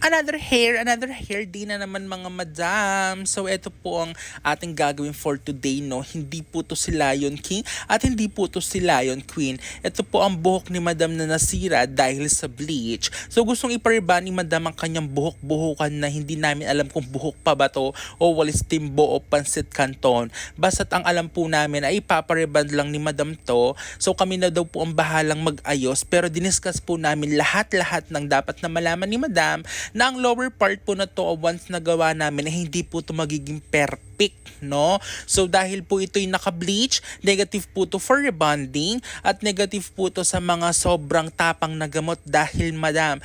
Another hair, another hair day na naman mga madam. So ito po ang ating gagawin for today no. Hindi po to si Lion King at hindi po to si Lion Queen. Ito po ang buhok ni madam na nasira dahil sa bleach. So gustong ipariba ni madam ang kanyang buhok-buhukan na hindi namin alam kung buhok pa ba to o walis timbo o pansit canton. Basta't ang alam po namin ay ipapariband lang ni madam to. So kami na daw po ang bahalang mag-ayos pero diniscuss po namin lahat-lahat ng dapat na malaman ni madam na ang lower part po na to once nagawa namin ay hindi po to magiging perfect no? So dahil po ito'y naka-bleach, negative po to for rebonding at negative po to sa mga sobrang tapang na gamot dahil madam,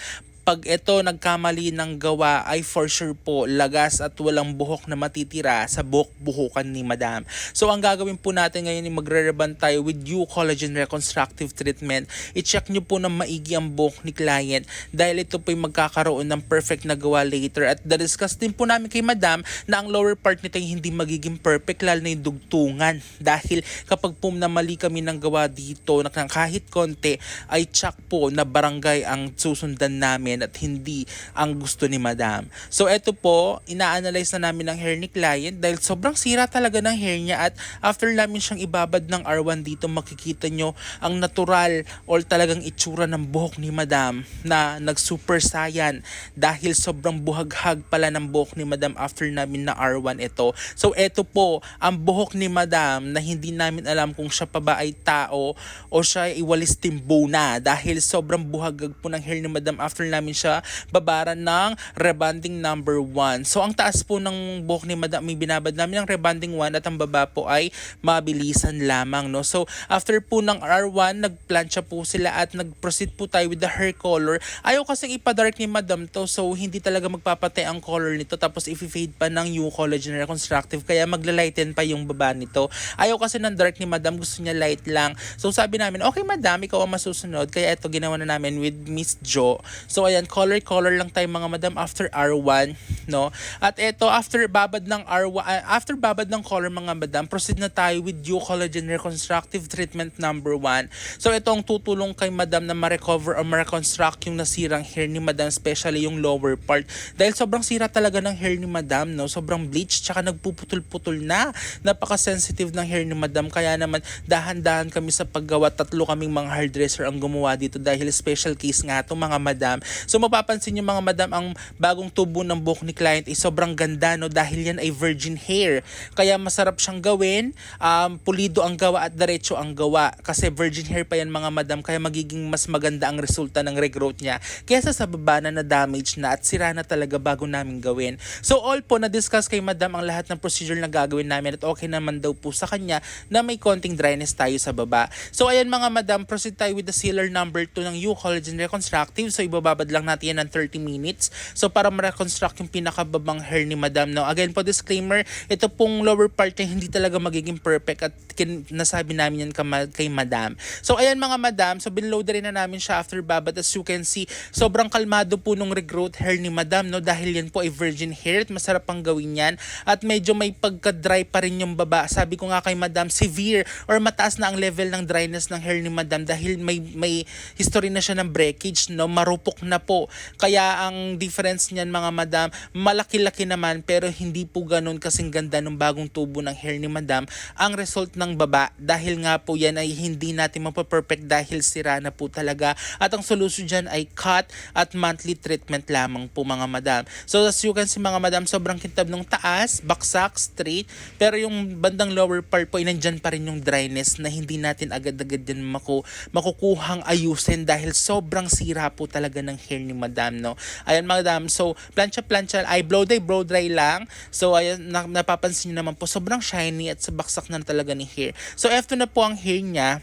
pag ito nagkamali ng gawa ay for sure po lagas at walang buhok na matitira sa buhok-buhukan ni madam. So ang gagawin po natin ngayon ay magre-reband tayo with U Collagen Reconstructive Treatment. I-check nyo po na maigi ang buhok ni client dahil ito po ay magkakaroon ng perfect na gawa later. At discuss din po namin kay madam na ang lower part nito ay hindi magiging perfect lalo na yung dugtungan. Dahil kapag po na mali kami ng gawa dito na kahit konti ay check po na barangay ang susundan namin at hindi ang gusto ni madam. So eto po, ina-analyze na namin ang hair ni client dahil sobrang sira talaga ng hair niya at after namin siyang ibabad ng R1 dito makikita nyo ang natural or talagang itsura ng buhok ni madam na nag-super saiyan dahil sobrang buhaghag pala ng buhok ni madam after namin na R1 ito. So eto po, ang buhok ni madam na hindi namin alam kung siya pa ba ay tao o siya ay iwalis timbo na dahil sobrang buhaghag po ng hair ni madam after namin siya babaran ng rebonding number 1. So ang taas po ng buhok ni madam binabad namin ng rebonding 1 at ang baba po ay mabilisan lamang no. So after po ng R1 nagplansya po sila at nag-proceed po tayo with the hair color. Ayaw kasing ipa-dark ni madam to so hindi talaga magpapatay ang color nito tapos i-fade pa ng U collagen reconstructive kaya magla-lighten pa yung baba nito. Ayaw kasi ng dark ni madam gusto niya light lang. So sabi namin okay madam ikaw ang masusunod kaya ito ginawa na namin with Miss Jo. So ayan color color lang tayo mga madam after R1 no. At ito after babad ng R1 uh, after babad ng color mga madam proceed na tayo with U collagen reconstructive treatment number 1. So ito ang tutulong kay madam na ma-recover or ma-reconstruct yung nasirang hair ni madam especially yung lower part. Dahil sobrang sira talaga ng hair ni madam no? Sobrang bleach tsaka nagpuputol-putol na. Napaka-sensitive ng hair ni madam. Kaya naman dahan-dahan kami sa paggawa. Tatlo kaming mga hairdresser ang gumawa dito dahil special case nga to mga madam so mapapansin niyo mga madam ang bagong tubo ng buhok ni client ay sobrang ganda no dahil yan ay virgin hair kaya masarap siyang gawin um, pulido ang gawa at diretso ang gawa kasi virgin hair pa yan mga madam kaya magiging mas maganda ang resulta ng regrowth niya kaysa sa baba na na-damage na at sira na talaga bago namin gawin. So all po na-discuss kay madam ang lahat ng procedure na gagawin namin at okay naman daw po sa kanya na may konting dryness tayo sa baba. So ayan mga madam, proceed tayo with the sealer number 2 ng U Collagen Reconstructive. So ibababad lang natin yan ng 30 minutes. So para ma-reconstruct yung pinakababang hair ni madam. Now again po disclaimer, ito pong lower part niya hindi talaga magiging perfect at kin- nasabi namin yan kay madam. So ayan mga madam, so binload rin na namin siya after babad as you can see, sobrang kalmado po nung regrowth hair ni madam no dahil yan po ay virgin hair at masarap pang gawin yan at medyo may pagka-dry pa rin yung baba. Sabi ko nga kay madam, severe or mataas na ang level ng dryness ng hair ni madam dahil may may history na siya ng breakage no, marupok na po. Kaya ang difference niyan mga madam, malaki-laki naman pero hindi po ganun kasing ganda ng bagong tubo ng hair ni madam ang result ng baba dahil nga po yan ay hindi natin mapaperfect dahil sira na po talaga at ang solusyon dyan ay cut at monthly treatment lamang po mga madam. So as you can see mga madam, sobrang kintab nung taas, baksak, straight, pero yung bandang lower part po ay nandyan pa rin yung dryness na hindi natin agad-agad din maku makukuhang ayusin dahil sobrang sira po talaga ng hair ni madam no. Ayan madam, so plancha-plancha, ay blow dry, blow dry lang. So ayan, na, napapansin niyo naman po, sobrang shiny at sa baksak na talaga ni hair. So after na po ang hair niya,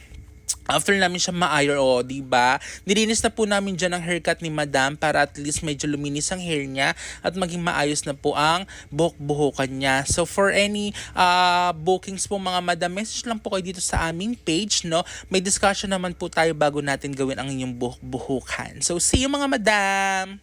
After namin siya ma-iron, oh, di ba? Nilinis na po namin dyan ang haircut ni Madam para at least medyo luminis ang hair niya at maging maayos na po ang buhok-buhukan niya. So for any uh, bookings po mga Madam, message lang po kayo dito sa aming page, no? May discussion naman po tayo bago natin gawin ang inyong buhok-buhukan. So see you mga Madam!